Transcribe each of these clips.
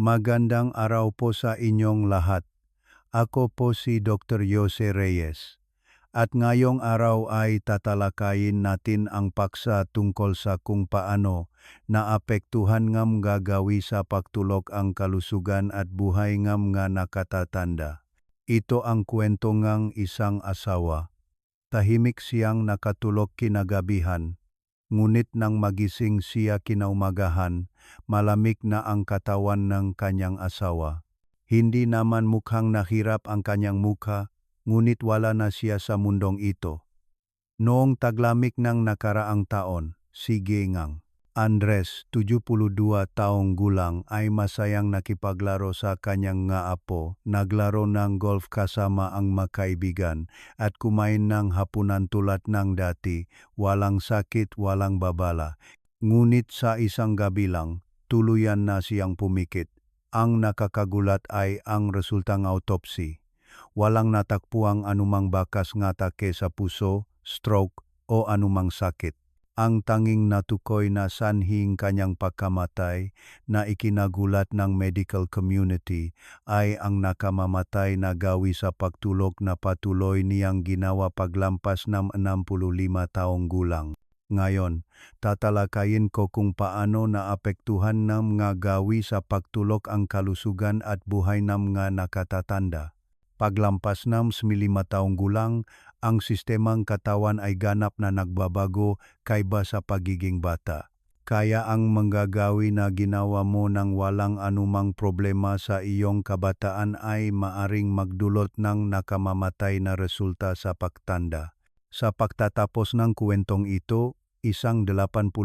Magandang araw po sa inyong lahat. Ako po si Dr. Jose Reyes. At ngayong araw ay tatalakayin natin ang paksa tungkol sa kung paano naapektuhan ngam gagawi sa pagtulok ang kalusugan at buhay ngam nga nakatatanda. Ito ang kwento ngang isang asawa. Tahimik siyang nakatulog kinagabihan. Ngunit nang magising siya kinaumagahan, malamig na ang katawan ng kanyang asawa. Hindi naman mukhang nahirap ang kanyang mukha, ngunit wala na siya sa mundong ito. Noong taglamig ng nakaraang taon, si Gengang Andres, 72 taong gulang, ay masayang nakipaglaro sa kanyang nga apo, naglaro ng golf kasama ang makaibigan, at kumain ng hapunan tulad ng dati, walang sakit, walang babala. Ngunit sa isang gabi lang, tuluyan na siyang pumikit. Ang nakakagulat ay ang resultang autopsy. Walang natakpuang anumang bakas ng atake sa puso, stroke o anumang sakit. Ang tanging natukoy na sanhing kanyang pagkamatay na ikinagulat ng medical community ay ang nakamamatay na gawi sa pagtulog na patuloy niyang ginawa paglampas ng 65 taong gulang. Ngayon, tatalakayin ko kung paano naapektuhan ng mga gawi sa pagtulog ang kalusugan at buhay ng mga nakatatanda. Paglampas ng 5 taong gulang, ang sistemang katawan ay ganap na nagbabago kayba sa pagiging bata. Kaya ang manggagawi na ginawa mo ng walang anumang problema sa iyong kabataan ay maaring magdulot ng nakamamatay na resulta sa pagtanda. Sa pagtatapos ng kwentong ito, isang 85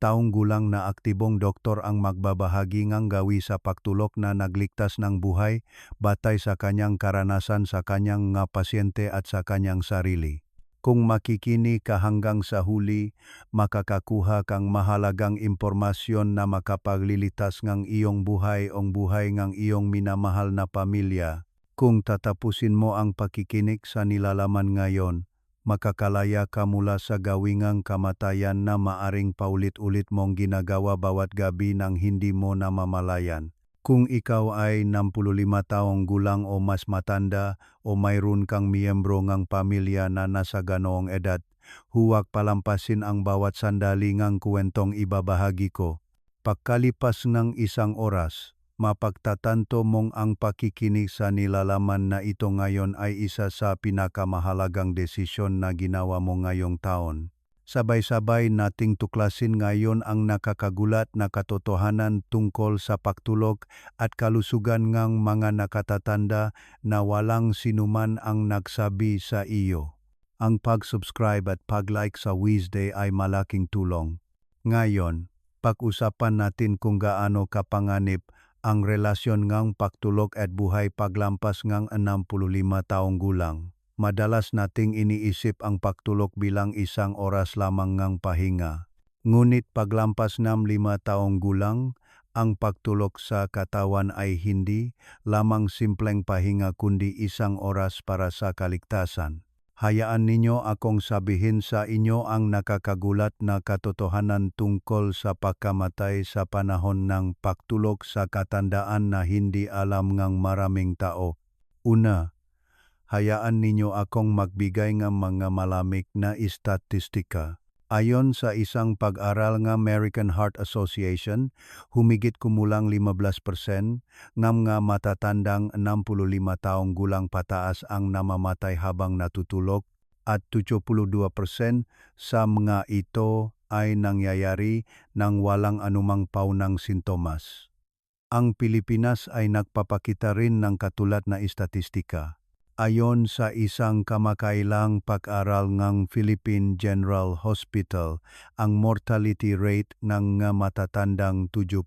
taong gulang na aktibong doktor ang magbabahagi ng gawi sa pagtulok na nagligtas ng buhay batay sa kanyang karanasan sa kanyang nga pasyente at sa kanyang sarili. Kung makikini ka hanggang sa huli, makakakuha kang mahalagang impormasyon na makapaglilitas ng iyong buhay o buhay ng iyong minamahal na pamilya. Kung tatapusin mo ang pakikinig sa nilalaman ngayon, makakalaya ka mula sa gawingang kamatayan na maaring paulit-ulit mong ginagawa bawat gabi nang hindi mo namamalayan. Kung ikaw ay 65 taong gulang o mas matanda o mayroon kang miyembro ng pamilya na nasa ganoong edad, huwag palampasin ang bawat sandali ng kwentong ibabahagi ko. Pagkalipas ng isang oras, mapagtatanto mong ang pakikinig sa nilalaman na ito ngayon ay isa sa pinakamahalagang desisyon na ginawa mo ngayong taon. Sabay-sabay nating tuklasin ngayon ang nakakagulat na katotohanan tungkol sa pagtulog at kalusugan ng mga nakatatanda na walang sinuman ang nagsabi sa iyo. Ang pag-subscribe at pag-like sa Wednesday ay malaking tulong. Ngayon, pag-usapan natin kung gaano kapanganib ang relasyon ngang pagtulog at buhay paglampas ngang 65 taong gulang. Madalas nating iniisip ang pagtulog bilang isang oras lamang ngang pahinga. Ngunit paglampas ng 5 taong gulang, ang pagtulog sa katawan ay hindi lamang simpleng pahinga kundi isang oras para sa kaligtasan. Hayaan ninyo akong sabihin sa inyo ang nakakagulat na katotohanan tungkol sa pagkamatay sa panahon ng pagtulog sa katandaan na hindi alam ng maraming tao. Una, hayaan ninyo akong magbigay ng mga malamig na istatistika. Ayon sa isang pag-aral ng American Heart Association, humigit kumulang 15% ng mga matatandang 65 taong gulang pataas ang namamatay habang natutulog at 72% sa mga ito ay nangyayari nang walang anumang paunang sintomas. Ang Pilipinas ay nagpapakita rin ng katulad na istatistika. Ayon sa isang kamakailang pag-aral ng Philippine General Hospital, ang mortality rate ng nga matatandang 70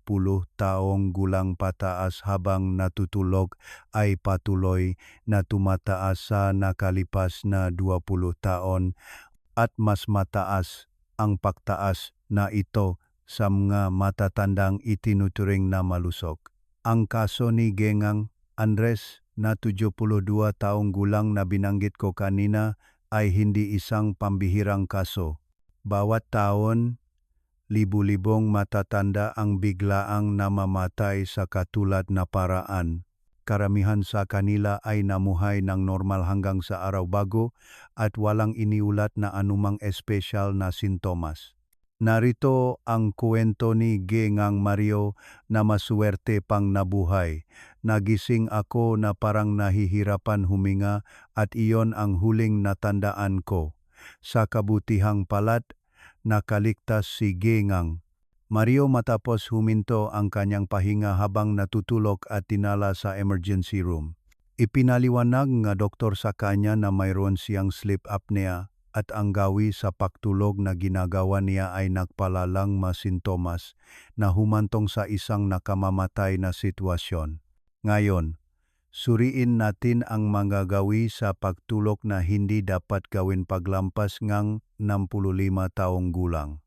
taong gulang pataas habang natutulog ay patuloy na tumataas sa nakalipas na 20 taon at mas mataas ang pagtaas na ito sa mga matatandang itinuturing na malusog. Ang kaso ni Gengang Andres na 72 taong gulang na binanggit ko kanina ay hindi isang pambihirang kaso. Bawat taon, libu-libong matatanda ang biglaang namamatay sa katulad na paraan. Karamihan sa kanila ay namuhay ng normal hanggang sa araw bago at walang iniulat na anumang espesyal na sintomas. Narito ang kwento ni Gengang Mario na maswerte pang nabuhay. Nagising ako na parang nahihirapan huminga at iyon ang huling natandaan ko. Sa kabutihang palat, nakaligtas si Gengang. Mario matapos huminto ang kanyang pahinga habang natutulog at tinala sa emergency room. Ipinaliwanag nga doktor sa kanya na mayroon siyang sleep apnea at ang gawi sa pagtulog na ginagawa niya ay nagpalalang masintomas na humantong sa isang nakamamatay na sitwasyon. Ngayon, suriin natin ang mga gawi sa pagtulog na hindi dapat gawin paglampas ngang 65 taong gulang.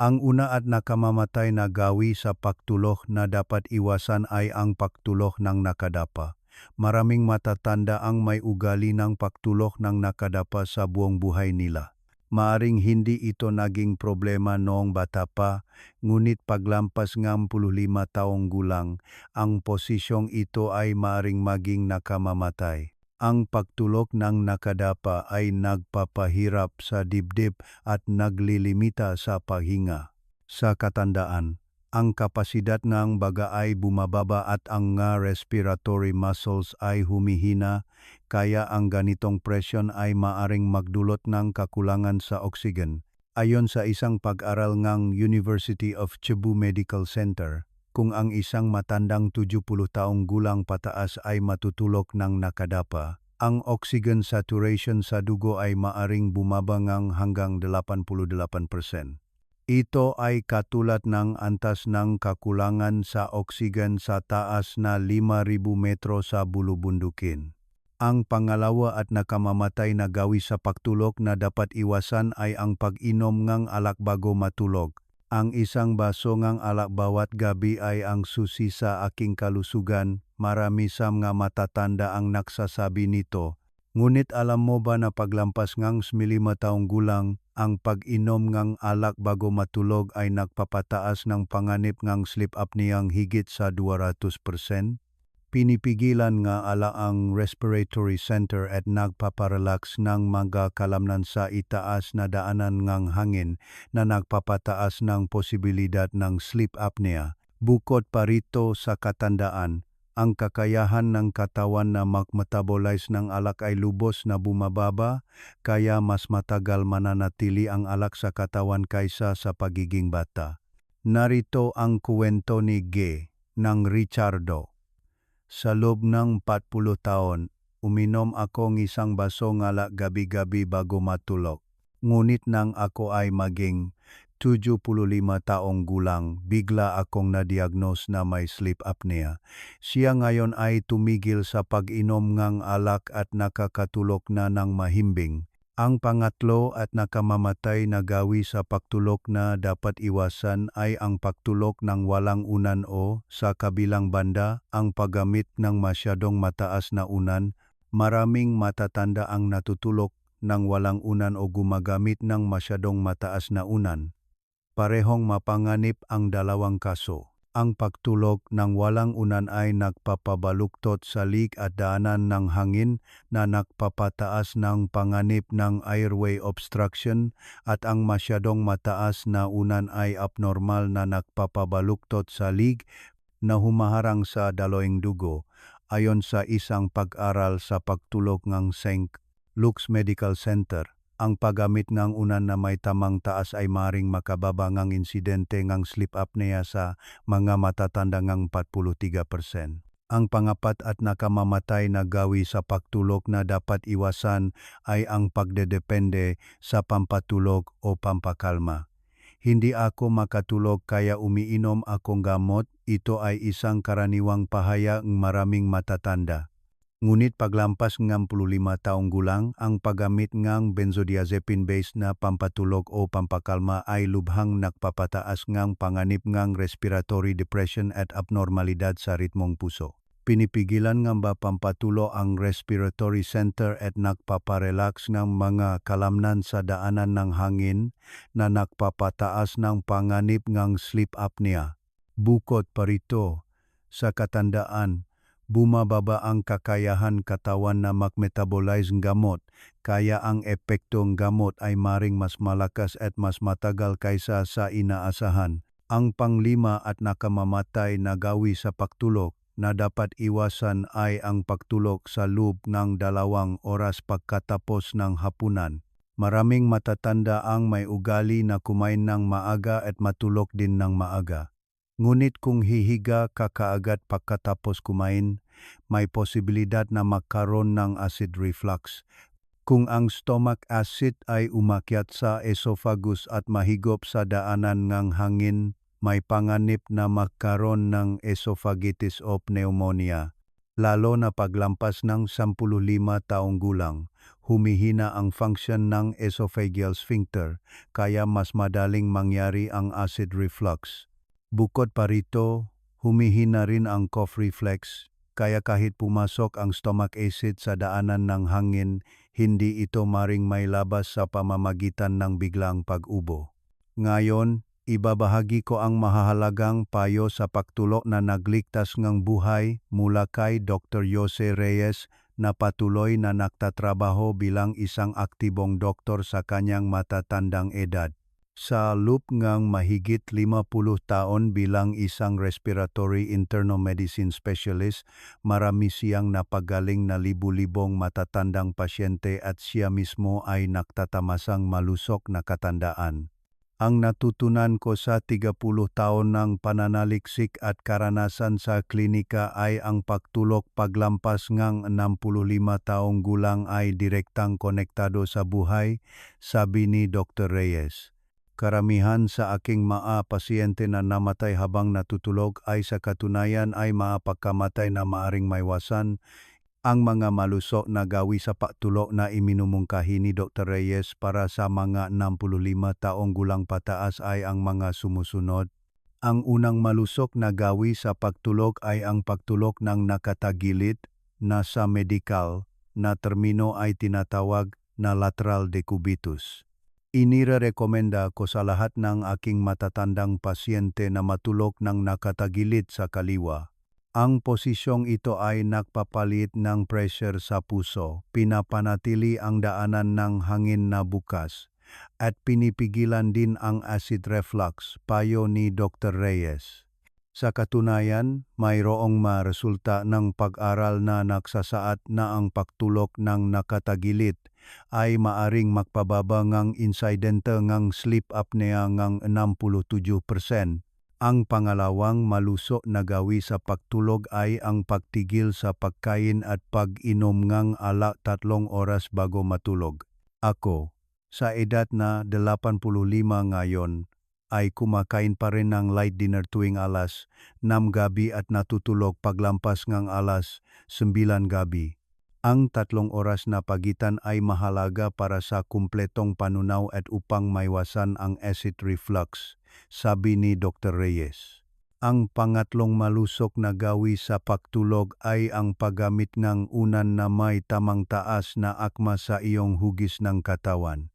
Ang una at nakamamatay na gawi sa pagtulog na dapat iwasan ay ang pagtulog ng nakadapa. Maraming matatanda ang may ugali ng pagtulog ng nakadapa sa buong buhay nila. Maaring hindi ito naging problema noong bata pa, ngunit paglampas ng 55 taong gulang, ang posisyong ito ay maaring maging nakamamatay. Ang pagtulog ng nakadapa ay nagpapahirap sa dibdib at naglilimita sa pahinga. Sa katandaan, ang kapasidad ng baga ay bumababa at ang nga respiratory muscles ay humihina, kaya ang ganitong presyon ay maaring magdulot ng kakulangan sa oxygen. Ayon sa isang pag-aral ng University of Cebu Medical Center, kung ang isang matandang 70 taong gulang pataas ay matutulog ng nakadapa, ang oxygen saturation sa dugo ay maaring bumabangang hanggang 88%. Ito ay katulad ng antas ng kakulangan sa oksigen sa taas na 5,000 metro sa bulubundukin. Ang pangalawa at nakamamatay na gawi sa pagtulog na dapat iwasan ay ang pag-inom ng alak bago matulog. Ang isang baso ng alak bawat gabi ay ang susi sa aking kalusugan. Marami sa mga matatanda ang nagsasabi nito. Ngunit alam mo ba na paglampas ng 5 taong gulang, ang pag-inom ng alak bago matulog ay nagpapataas ng panganib ng sleep apneang higit sa 200%. Pinipigilan nga ala ang respiratory center at nagpaparelax ng mga kalamnan sa itaas na daanan ng hangin na nagpapataas ng posibilidad ng sleep apnea. Bukod pa rito sa katandaan, ang kakayahan ng katawan na mag-metabolize ng alak ay lubos na bumababa, kaya mas matagal mananatili ang alak sa katawan kaysa sa pagiging bata. Narito ang kuwento ni G. ng Richardo. Sa loob ng 40 taon, uminom ako ng isang baso ng alak gabi-gabi bago matulog. Ngunit nang ako ay maging 75 taong gulang, bigla akong na-diagnose na may sleep apnea. Siya ngayon ay tumigil sa pag-inom ng alak at nakakatulog na ng mahimbing. Ang pangatlo at nakamamatay na gawi sa pagtulog na dapat iwasan ay ang pagtulog ng walang unan o, sa kabilang banda, ang paggamit ng masyadong mataas na unan. Maraming matatanda ang natutulog ng walang unan o gumagamit ng masyadong mataas na unan. Parehong mapanganib ang dalawang kaso. Ang pagtulog ng walang unan ay nagpapabaluktot sa lig at daanan ng hangin na nagpapataas ng panganib ng airway obstruction at ang masyadong mataas na unan ay abnormal na nagpapabaluktot sa lig na humaharang sa daloing dugo ayon sa isang pag-aral sa pagtulog ng St. Luke's Medical Center ang paggamit ng unan na may tamang taas ay maring makababa ng insidente ng sleep apnea sa mga matatanda ng 43%. Ang pangapat at nakamamatay na gawi sa pagtulog na dapat iwasan ay ang pagdedepende sa pampatulog o pampakalma. Hindi ako makatulog kaya umiinom akong gamot, ito ay isang karaniwang pahaya ng maraming matatanda. Ngunit paglampas ng 55 taong gulang, ang paggamit ng benzodiazepine-based na pampatulog o pampakalma ay lubhang nagpapataas ng panganib ng respiratory depression at abnormalidad sa ritmong puso. Pinipigilan nga ba pampatulo ang respiratory center at nagpaparelax ng mga kalamnan sa daanan ng hangin na nagpapataas ng panganib ng sleep apnea. Bukod pa rito, sa katandaan, bumababa ang kakayahan katawan na mag-metabolize ng gamot, kaya ang epektong gamot ay maring mas malakas at mas matagal kaysa sa inaasahan. Ang panglima at nakamamatay na gawi sa pagtulog na dapat iwasan ay ang pagtulog sa loob ng dalawang oras pagkatapos ng hapunan. Maraming matatanda ang may ugali na kumain ng maaga at matulog din ng maaga. Ngunit kung hihiga ka kaagad pagkatapos kumain, may posibilidad na magkaroon ng acid reflux. Kung ang stomach acid ay umakyat sa esophagus at mahigop sa daanan ng hangin, may panganib na magkaroon ng esophagitis o pneumonia. Lalo na paglampas ng 15 taong gulang, humihina ang function ng esophageal sphincter, kaya mas madaling mangyari ang acid reflux. Bukod pa rito, humihina rin ang cough reflex, kaya kahit pumasok ang stomach acid sa daanan ng hangin, hindi ito maring may labas sa pamamagitan ng biglang pag-ubo. Ngayon, ibabahagi ko ang mahahalagang payo sa pagtulo na nagligtas ng buhay mula kay Dr. Jose Reyes na patuloy na nagtatrabaho bilang isang aktibong doktor sa kanyang matatandang edad. Sa loop ngang mahigit 50 taon bilang isang respiratory internal medicine specialist, marami siyang napagaling na libu-libong matatandang pasyente at siya mismo ay nagtatamasang malusok na katandaan. Ang natutunan ko sa 30 taon ng pananaliksik at karanasan sa klinika ay ang pagtulok paglampas ngang 65 taong gulang ay direktang konektado sa buhay, sabi ni Dr. Reyes. Karamihan sa aking maa pasyente na namatay habang natutulog ay sa katunayan ay maapagkamatay na maaring maiwasan ang mga malusok na gawi sa patulo na iminumungkahi ni Dr. Reyes para sa mga 65 taong gulang pataas ay ang mga sumusunod. Ang unang malusok na gawi sa pagtulog ay ang pagtulog ng nakatagilid na sa medikal na termino ay tinatawag na lateral decubitus. Inirekomenda ko sa lahat ng aking matatandang pasyente na matulog ng nakatagilid sa kaliwa. Ang posisyong ito ay nagpapalit ng pressure sa puso, pinapanatili ang daanan ng hangin na bukas, at pinipigilan din ang acid reflux, payo ni Dr. Reyes. Sa katunayan, mayroong maresulta ng pag-aral na nagsasaad na ang pagtulog ng nakatagilid ay maaring magpababa ng insidente ng sleep apnea ng 67%. Ang pangalawang maluso na gawi sa pagtulog ay ang pagtigil sa pagkain at pag-inom ng ala tatlong oras bago matulog. Ako, sa edad na 85 ngayon, ay kumakain pa rin ng light dinner tuwing alas 6 gabi at natutulog paglampas ng alas 9 gabi. Ang tatlong oras na pagitan ay mahalaga para sa kumpletong panunaw at upang maiwasan ang acid reflux, sabi ni Dr. Reyes. Ang pangatlong malusok na gawi sa pagtulog ay ang paggamit ng unan na may tamang taas na akma sa iyong hugis ng katawan.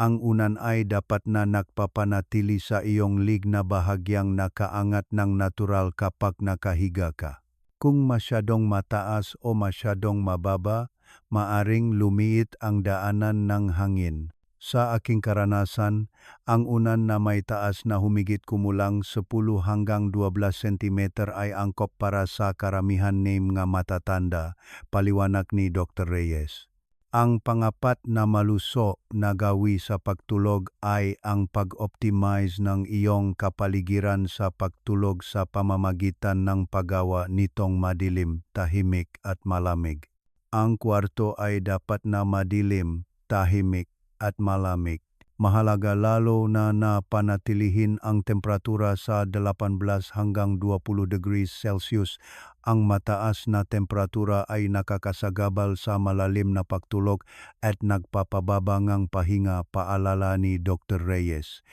Ang unan ay dapat na nagpapanatili sa iyong lig na bahagyang nakaangat ng natural kapag nakahiga ka. Kung masyadong mataas o masyadong mababa, maaring lumiit ang daanan ng hangin. Sa aking karanasan, ang unan na may taas na humigit kumulang 10 hanggang 12 cm ay angkop para sa karamihan ng mga matatanda, paliwanag ni Dr. Reyes. Ang pangapat na maluso na gawi sa pagtulog ay ang pag-optimize ng iyong kapaligiran sa pagtulog sa pamamagitan ng paggawa nitong madilim, tahimik at malamig. Ang kwarto ay dapat na madilim, tahimik at malamig. Mahalaga lalo na napanatilihin ang temperatura sa 18 hanggang 20 degrees Celsius. Ang mataas na temperatura ay nakakasagabal sa malalim na pagtulog at nagpapababa ng pahinga paalala ni Dr. Reyes.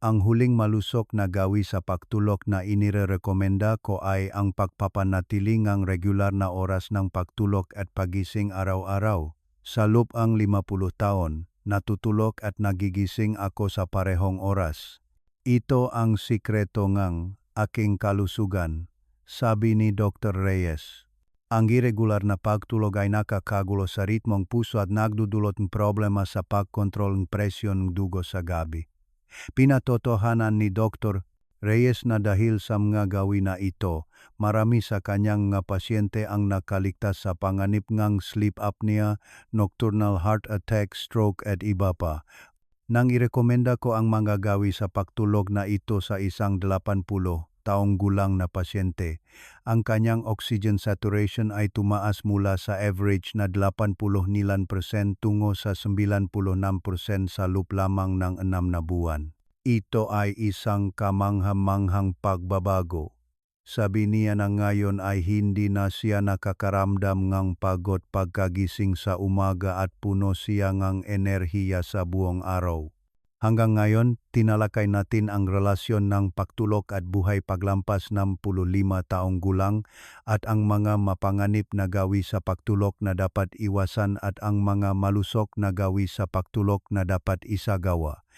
Ang huling malusok na gawi sa pagtulog na inirekomenda ko ay ang pagpapanatili ng regular na oras ng pagtulog at pagising araw-araw. Sa loob ang 50 taon, natutulog at nagigising ako sa parehong oras. Ito ang sikreto ng aking kalusugan, sabi ni Dr. Reyes. Ang irregular na pagtulog ay nakakagulo sa ritmong puso at nagdudulot ng problema sa pagkontrol ng presyon ng dugo sa gabi. Pinatotohanan ni Dr. Reyes na dahil sa mga gawin na ito, marami sa kanyang nga pasyente ang nakaligtas sa panganib ngang sleep apnea, nocturnal heart attack, stroke at iba pa. Nang irekomenda ko ang mga gawi sa pagtulog na ito sa isang 80 taong gulang na pasyente, ang kanyang oxygen saturation ay tumaas mula sa average na 89% tungo sa 96% sa loob lamang ng 6 na buwan. Ito ay isang kamanghamanghang pagbabago. Sabi niya na ngayon ay hindi na siya nakakaramdam ng pagod pagkagising sa umaga at puno siya ng enerhiya sa buong araw. Hanggang ngayon, tinalakay natin ang relasyon ng pagtulog at buhay paglampas ng 15 taong gulang at ang mga mapanganib na gawi sa pagtulog na dapat iwasan at ang mga malusok na gawi sa pagtulog na dapat isagawa.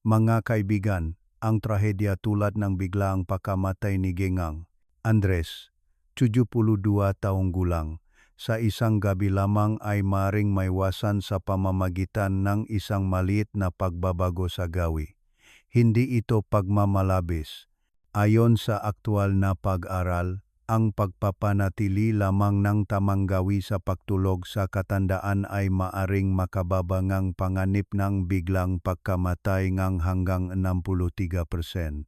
Mga kaibigan, ang trahedya tulad ng biglaang pagkamatay ni Gengang, Andres, 72 taong gulang, sa isang gabi lamang ay maring maiwasan sa pamamagitan ng isang maliit na pagbabago sa gawi. Hindi ito pagmamalabis. Ayon sa aktual na pag-aral, ang pagpapanatili lamang ng tamang gawi sa pagtulog sa katandaan ay maaring makababa ngang panganib ng biglang pagkamatay ngang hanggang 63%.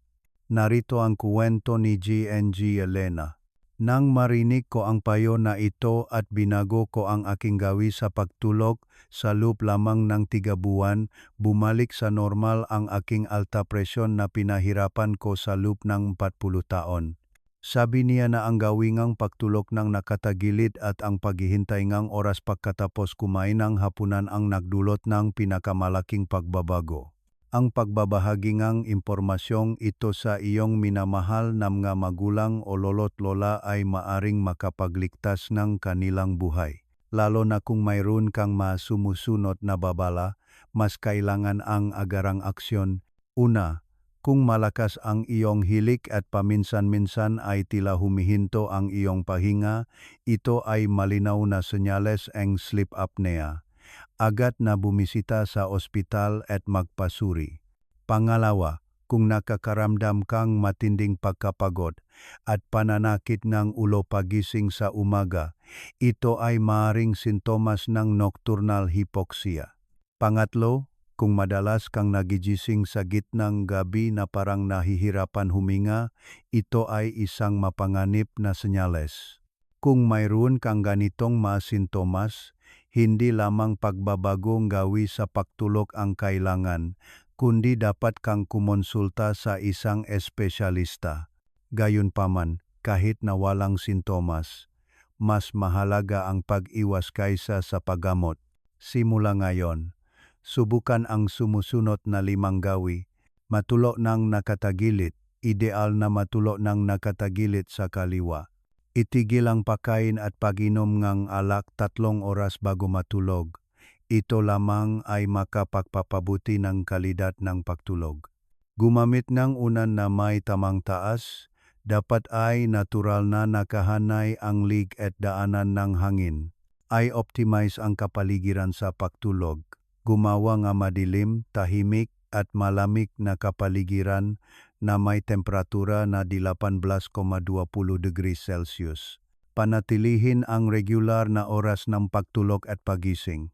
Narito ang kuwento ni GNG Elena. Nang marinig ko ang payo na ito at binago ko ang aking gawi sa pagtulog, sa loop lamang ng tiga buwan, bumalik sa normal ang aking alta presyon na pinahirapan ko sa loop ng 40 taon. Sabi niya na ang gawingang pagtulog ng nakatagilid at ang paghihintay ngang oras pagkatapos kumain ng hapunan ang nagdulot ng pinakamalaking pagbabago ang pagbabahagi ngang impormasyong ito sa iyong minamahal na mga magulang o lolo't lola ay maaring makapagligtas ng kanilang buhay. Lalo na kung mayroon kang masumusunod na babala, mas kailangan ang agarang aksyon. Una, kung malakas ang iyong hilik at paminsan-minsan ay tila humihinto ang iyong pahinga, ito ay malinaw na senyales ang sleep apnea agad na bumisita sa ospital at magpasuri. Pangalawa, kung nakakaramdam kang matinding pagkapagod at pananakit ng ulo pagising sa umaga, ito ay maaring sintomas ng nocturnal hypoxia. Pangatlo, kung madalas kang nagigising sa gitnang gabi na parang nahihirapan huminga, ito ay isang mapanganib na senyales. Kung mayroon kang ganitong mga sintomas, hindi lamang pagbabagong gawi sa pagtulog ang kailangan, kundi dapat kang kumonsulta sa isang espesyalista. Gayunpaman, kahit na walang sintomas, mas mahalaga ang pag-iwas kaysa sa paggamot. Simula ngayon, subukan ang sumusunod na limang gawi. Matulo ng nakatagilid, ideal na matulo ng nakatagilid sa kaliwa Itigil ang pagkain at paginom ng alak tatlong oras bago matulog. Ito lamang ay makapagpapabuti ng kalidad ng pagtulog. Gumamit ng unan na may tamang taas, dapat ay natural na nakahanay ang lig at daanan ng hangin. Ay optimize ang kapaligiran sa pagtulog. Gumawa nga madilim, tahimik at malamig na kapaligiran na may temperatura na di 18,20 degrees Celsius. Panatilihin ang regular na oras ng pagtulog at pagising.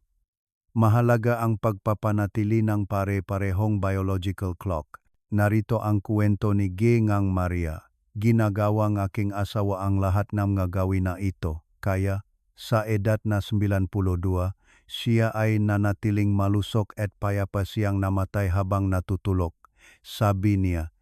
Mahalaga ang pagpapanatili ng pare-parehong biological clock. Narito ang kwento ni Gingang Maria. Ginagawa ng aking asawa ang lahat ng mga gawin na ito. Kaya, sa edad na 92, siya ay nanatiling malusok at payapa siyang namatay habang natutulog. Sabi niya,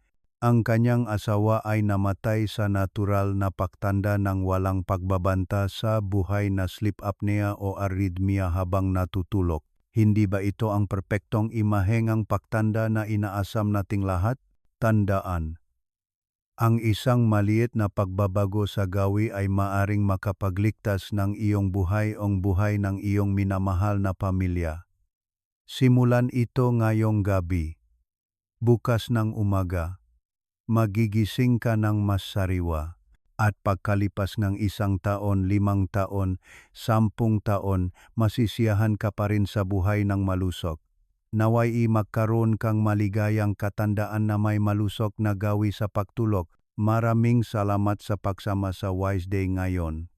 ang kanyang asawa ay namatay sa natural na pagtanda ng walang pagbabanta sa buhay na sleep apnea o arrhythmia habang natutulog. Hindi ba ito ang perpektong imahengang pagtanda na inaasam nating lahat? Tandaan, ang isang maliit na pagbabago sa gawi ay maaring makapagligtas ng iyong buhay o buhay ng iyong minamahal na pamilya. Simulan ito ngayong gabi. Bukas ng umaga, magigising ka ng mas sariwa. At pagkalipas ng isang taon, limang taon, sampung taon, masisiyahan ka pa rin sa buhay ng malusok. Naway magkaroon kang maligayang katandaan na may malusok na gawi sa pagtulog. Maraming salamat sa pagsama sa Wise Day ngayon.